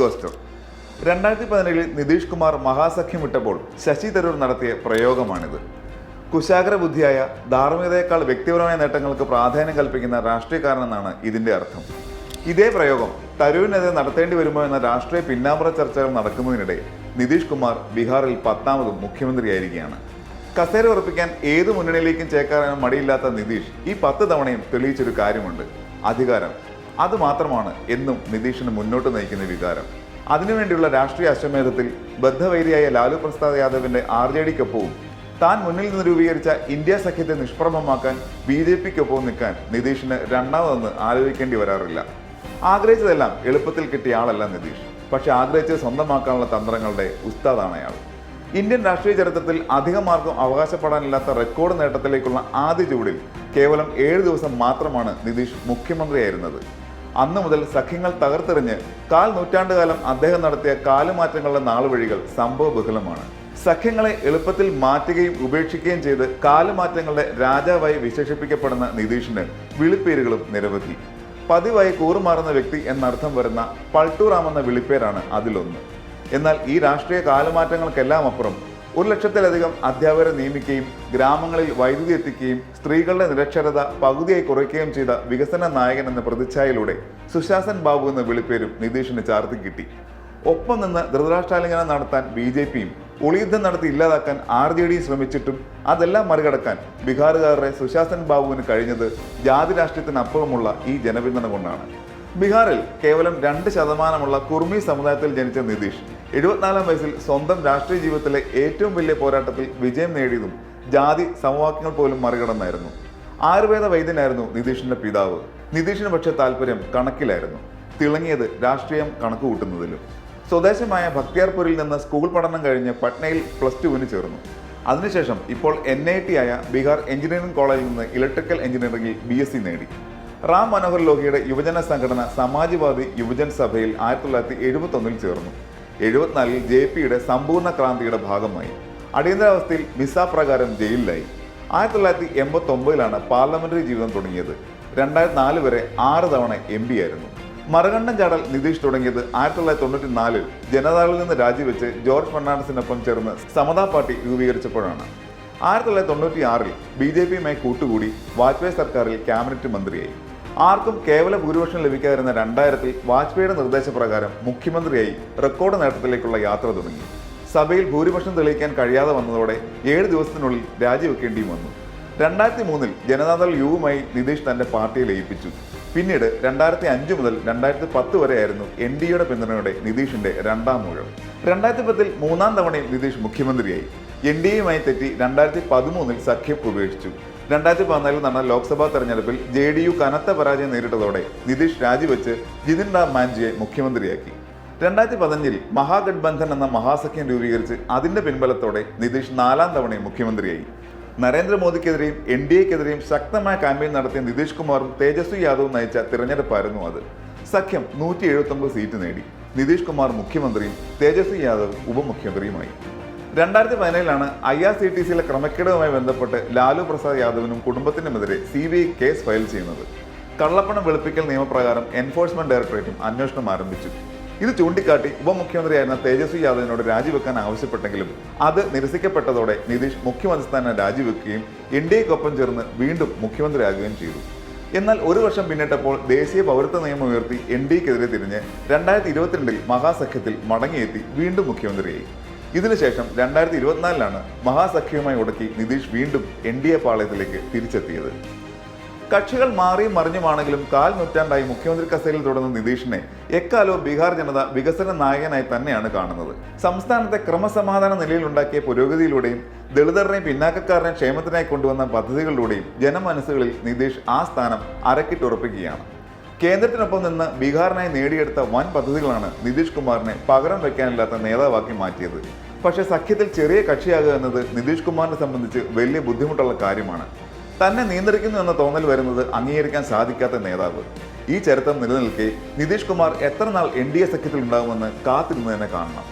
ഗോസ്റ്റർ രണ്ടായിരത്തി പതിനേഴിൽ നിതീഷ് കുമാർ മഹാസഖ്യം വിട്ടപ്പോൾ ശശി തരൂർ നടത്തിയ പ്രയോഗമാണിത്. കുശാഗ്ര ബുദ്ധിയായ ധാർമ്മികതയേക്കാൾ വ്യക്തിപരമായ നേട്ടങ്ങൾക്ക് പ്രാധാന്യം കൽപ്പിക്കുന്ന രാഷ്ട്രീയക്കാരനെന്നാണ് ഇതിന്റെ അർത്ഥം. ഇതേ പ്രയോഗം തരൂരിനെതിരെ നടത്തേണ്ടി വരുമോ എന്ന രാഷ്ട്രീയ പിന്നാമ്പുറ ചർച്ചകൾ നടക്കുന്നതിനിടെ നിതീഷ് കുമാർ ബീഹാറിൽ പത്താമതും മുഖ്യമന്ത്രിയായിരിക്കുകയാണ്. കസേര ഉറപ്പിക്കാൻ ഏത് മുന്നണിയിലേക്കും ചേക്കാനും മടിയില്ലാത്ത നിതീഷ് ഈ പത്ത് തവണയും തെളിയിച്ചൊരു കാര്യമുണ്ട്. അധികാരം അത് മാത്രമാണ് എന്നും നിതീഷിന് മുന്നോട്ട് നയിക്കുന്ന വികാരം. അതിനുവേണ്ടിയുള്ള രാഷ്ട്രീയ അശ്വമേധത്തിൽ ബദ്ധവൈരിയായ ലാലു പ്രസാദ് യാദവിന്റെ ആർ ജെ ഡിക്കൊപ്പവും താൻ മുന്നിൽ നിന്ന് രൂപീകരിച്ച ഇന്ത്യ സഖ്യത്തെ നിഷ്പ്രഭമാക്കാൻ ബി ജെ പിക്കൊപ്പം നിൽക്കാൻ നിതീഷിന് രണ്ടാമതൊന്ന് ആലോചിക്കേണ്ടി വരാറില്ല. ആഗ്രഹിച്ചതെല്ലാം എളുപ്പത്തിൽ കിട്ടിയ ആളല്ല നിതീഷ്. പക്ഷെ ആഗ്രഹിച്ചത് സ്വന്തമാക്കാനുള്ള തന്ത്രങ്ങളുടെ ഉസ്താദാണ് അയാൾ. ഇന്ത്യൻ രാഷ്ട്രീയ ചരിത്രത്തിൽ അധികമാർക്കും അവകാശപ്പെടാനില്ലാത്ത റെക്കോർഡ് നേട്ടത്തിലേക്കുള്ള ആദ്യ ചൂടിൽ കേവലം ഏഴ് ദിവസം മാത്രമാണ് നിതീഷ് മുഖ്യമന്ത്രിയായിരുന്നത്. അന്നു മുതൽ സഖ്യങ്ങൾ തകർത്തെറിഞ്ഞ് കാൽ നൂറ്റാണ്ടുകാലം അദ്ദേഹം നടത്തിയ കാലുമാറ്റങ്ങളുടെ നാളുവഴികൾ സംഭവബഹുലമാണ് സഖ്യങ്ങളെ എളുപ്പത്തിൽ മാറ്റുകയും ഉപേക്ഷിക്കുകയും ചെയ്ത് കാലുമാറ്റങ്ങളുടെ രാജാവായി വിശേഷിപ്പിക്കപ്പെടുന്ന നിതീഷിന് വിളിപ്പേരുകളും നിരവധി. പതിവായി കൂറുമാറുന്ന വ്യക്തി എന്നർത്ഥം വരുന്ന പൾട്ടൂറാം എന്ന വിളിപ്പേരാണ് അതിലൊന്ന്. എന്നാൽ ഈ രാഷ്ട്രീയ കാലുമാറ്റങ്ങൾക്കെല്ലാം അപ്പുറം ഒരു ലക്ഷത്തിലധികം അധ്യാപകരെ നിയമിക്കുകയും ഗ്രാമങ്ങളിൽ വൈദ്യുതി എത്തിക്കുകയും സ്ത്രീകളുടെ നിരക്ഷരത പകുതിയായി കുറയ്ക്കുകയും ചെയ്ത വികസന നായകൻ എന്ന പ്രതിച്ഛായയിലൂടെ സുശാസൻ ബാബു എന്ന വിളിപ്പേരും നിതീഷിന് ചാർത്തി കിട്ടി. ഒപ്പം നിന്ന് ധൃതരാഷ്ട്രാലിംഗനം നടത്താൻ ബി ജെ പിയും ഒളിയുദ്ധം നടത്തി ഇല്ലാതാക്കാൻ ആർ ജെ ഡി ശ്രമിച്ചിട്ടും അതെല്ലാം മറികടക്കാൻ ബീഹാറുകാരുടെ സുശാസൻ ബാബുവിന് കഴിഞ്ഞത് ജാതി രാഷ്ട്രീയത്തിനപ്പുറമുള്ള ഈ ജനപിന്തുണ കൊണ്ടാണ്. ബീഹാറിൽ കേവലം രണ്ട് ശതമാനമുള്ള കുർമി സമുദായത്തിൽ ജനിച്ച നിതീഷ് എഴുപത്തിനാലാം വയസ്സിൽ സ്വന്തം രാഷ്ട്രീയ ജീവിതത്തിലെ ഏറ്റവും വലിയ പോരാട്ടത്തിൽ വിജയം നേടിയതും ജാതി സമവാക്യങ്ങൾ പോലും മറികടന്നായിരുന്നു. ആയുർവേദ വൈദ്യനായിരുന്നു നിതീഷിന്റെ പിതാവ്. നിതീഷിന് പക്ഷെ താല്പര്യം കണക്കിലായിരുന്നു. തിളങ്ങിയത് രാഷ്ട്രീയം കണക്കുകൂട്ടുന്നതിലും. സ്വദേശമായ ഭക്തിയാർപൂരിൽ നിന്ന് സ്കൂൾ പഠനം കഴിഞ്ഞ് പട്നയിൽ പ്ലസ് ടുവിന് ചേർന്നു. അതിനുശേഷം ഇപ്പോൾ എൻ ഐ ടി ആയ ബീഹാർ എഞ്ചിനീയറിംഗ് കോളേജിൽ നിന്ന് ഇലക്ട്രിക്കൽ എഞ്ചിനീയറിംഗിൽ ബി എസ് സി നേടി. റാം മനോഹർ ലോഹിയുടെ യുവജന സംഘടന സമാജ്വാദി യുവജൻ സഭയിൽ ആയിരത്തി തൊള്ളായിരത്തി എഴുപത്തൊന്നിൽ ചേർന്നു. എഴുപത്തിനാലിൽ ജെ പിയുടെ സമ്പൂർണ ക്രാന്തിയുടെ ഭാഗമായി. അടിയന്തരാവസ്ഥയിൽ മിസ പ്രകാരം ജയിലിലായി. ആയിരത്തി തൊള്ളായിരത്തി എൺപത്തി ഒമ്പതിലാണ് പാർലമെന്ററി ജീവിതം തുടങ്ങിയത്. രണ്ടായിരത്തി നാല് വരെ ആറ് തവണ എം പി ആയിരുന്നു. മറുകണ്ഠം ചാടൽ നിതീഷ് തുടങ്ങിയത് ആയിരത്തി തൊള്ളായിരത്തി തൊണ്ണൂറ്റി നാലിൽ ജനതാദളിൽ നിന്ന് രാജിവെച്ച് ജോർജ് ഫെർണാണ്ടസിനൊപ്പം ചേർന്ന് സമതാ പാർട്ടി രൂപീകരിച്ചപ്പോഴാണ്. ആയിരത്തി തൊള്ളായിരത്തി തൊണ്ണൂറ്റി ആറിൽ ബി ജെ പിയുമായി കൂട്ടുകൂടി വാജ്പേയി സർക്കാരിൽ ക്യാബിനറ്റ് മന്ത്രിയായി. ആർക്കും കേവല ഭൂരിപക്ഷം ലഭിക്കാതിരുന്ന രണ്ടായിരത്തിൽ വാജ്പേയിയുടെ നിർദ്ദേശപ്രകാരം മുഖ്യമന്ത്രിയായി റെക്കോർഡ് നേട്ടത്തിലേക്കുള്ള യാത്ര തുടങ്ങി. സഭയിൽ ഭൂരിപക്ഷം തെളിയിക്കാൻ കഴിയാതെ വന്നതോടെ ഏഴ് ദിവസത്തിനുള്ളിൽ രാജിവെക്കേണ്ടിയും വന്നു. രണ്ടായിരത്തി മൂന്നിൽ ജനതാദൾ യുവുമായി നിതീഷ് തന്റെ പാർട്ടിയെ ലയിപ്പിച്ചു പിന്നീട് രണ്ടായിരത്തി അഞ്ച് മുതൽ രണ്ടായിരത്തി പത്ത് വരെയായിരുന്നു എൻ ഡി എയുടെ പിന്തുണയോടെ നിതീഷിന്റെ രണ്ടാം മൂഴം രണ്ടായിരത്തി പത്തിൽ മൂന്നാം തവണയിൽ നിതീഷ് മുഖ്യമന്ത്രിയായി. എൻ ഡി എയുമായി തെറ്റി രണ്ടായിരത്തി പതിമൂന്നിൽ സഖ്യം ഉപേക്ഷിച്ചു. രണ്ടായിരത്തി പതിനാലിൽ നടന്ന ലോക്സഭാ തെരഞ്ഞെടുപ്പിൽ ജെ ഡി യു കനത്ത പരാജയം നേരിട്ടതോടെ നിതീഷ് രാജിവെച്ച് ജിതിൻ റാം മാഞ്ചിയെ മുഖ്യമന്ത്രിയാക്കി. രണ്ടായിരത്തി പതിനഞ്ചിൽ മഹാഗഡ്ബന്ധൻ എന്ന മഹാസഖ്യം രൂപീകരിച്ച് അതിന്റെ പിൻബലത്തോടെ നിതീഷ് നാലാം തവണയും മുഖ്യമന്ത്രിയായി. നരേന്ദ്രമോദിക്കെതിരെയും എൻ ഡി എക്കെതിരെയും ശക്തമായ ക്യാമ്പയിൻ നടത്തിയ നിതീഷ് കുമാറും തേജസ്വി യാദവും നയിച്ച തിരഞ്ഞെടുപ്പായിരുന്നു അത്. സഖ്യം നൂറ്റി എഴുപത്തൊമ്പത് സീറ്റ് നേടി. നിതീഷ് കുമാർ മുഖ്യമന്ത്രിയും തേജസ്വി യാദവ് ഉപമുഖ്യമന്ത്രിയുമായി. രണ്ടായിരത്തി പതിനേഴിലാണ് ഐ ആർ സി ടി സിയിലെ ക്രമക്കേടുമായി ബന്ധപ്പെട്ട് ലാലു പ്രസാദ് യാദവിനും കുടുംബത്തിനുമെതിരെ C B I case file ചെയ്യുന്നത്. കള്ളപ്പണം വെളുപ്പിക്കൽ നിയമപ്രകാരം എൻഫോഴ്സ്മെന്റ് ഡയറക്ടറേറ്റും അന്വേഷണം ആരംഭിച്ചു. ഇത് ചൂണ്ടിക്കാട്ടി ഉപമുഖ്യമന്ത്രിയായിരുന്ന തേജസ്വി യാദവിനോട് രാജിവെക്കാൻ ആവശ്യപ്പെട്ടെങ്കിലും അത് നിരസിക്കപ്പെട്ടതോടെ നിതീഷ് മുഖ്യമന്ത്രി സ്ഥാനം രാജിവെക്കുകയും എൻ ഡി എക്കൊപ്പം ചേർന്ന് വീണ്ടും മുഖ്യമന്ത്രിയാകുകയും ചെയ്തു. എന്നാൽ ഒരു വർഷം പിന്നിട്ടപ്പോൾ ദേശീയ പൗരത്വ നിയമം ഉയർത്തി എൻ ഡി എക്കെതിരെ തിരിഞ്ഞ് രണ്ടായിരത്തി ഇരുപത്തിരണ്ടിൽ മഹാസഖ്യത്തിൽ മടങ്ങിയെത്തി വീണ്ടും മുഖ്യമന്ത്രിയായി. ഇതിനുശേഷം രണ്ടായിരത്തി ഇരുപത്തിനാലിലാണ് മഹാസഖ്യവുമായി ഉടക്കി നിതീഷ് വീണ്ടും എൻ ഡി എ പാളയത്തിലേക്ക് തിരിച്ചെത്തിയത്. കക്ഷികൾ മാറിയും മറിഞ്ഞുമാണെങ്കിലും കാൽ നൂറ്റാണ്ടായി മുഖ്യമന്ത്രി കസേരയിൽ തുടർന്ന നിതീഷിനെ എക്കാലവും ബീഹാർ ജനത വികസന നായകനായി തന്നെയാണ് കാണുന്നത്. സംസ്ഥാനത്തെ ക്രമസമാധാന നിലയിലുണ്ടാക്കിയ പുരോഗതിയിലൂടെയും ദളിതരുടെയും പിന്നാക്കക്കാരനെ ക്ഷേമത്തിനായി കൊണ്ടുവന്ന പദ്ധതികളിലൂടെയും ജനമനസ്സുകളിൽ നിതീഷ് ആ സ്ഥാനം അരക്കിട്ടുറപ്പിക്കുകയാണ്. കേന്ദ്രത്തിനൊപ്പം നിന്ന് ബീഹാറിനായി നേടിയെടുത്ത വൻ പദ്ധതികളാണ് നിതീഷ് കുമാറിനെ പകരം വയ്ക്കാനില്ലാത്ത നേതാവാക്കി മാറ്റിയത്. പക്ഷേ സഖ്യത്തിൽ ചെറിയ കക്ഷിയാകുക എന്നത് നിതീഷ് കുമാറിനെ സംബന്ധിച്ച് വലിയ ബുദ്ധിമുട്ടുള്ള കാര്യമാണ്. തന്നെ നിയന്ത്രിക്കുന്നു എന്ന തോന്നൽ വരുന്നത് അംഗീകരിക്കാൻ സാധിക്കാത്ത നേതാവ്. ഈ ചരിത്രം നിലനിൽക്കെ നിതീഷ് കുമാർ എത്ര നാൾ എൻ ഡി എ സഖ്യത്തിൽ ഉണ്ടാകുമെന്ന് കാത്തിരുന്ന് തന്നെ കാണണം.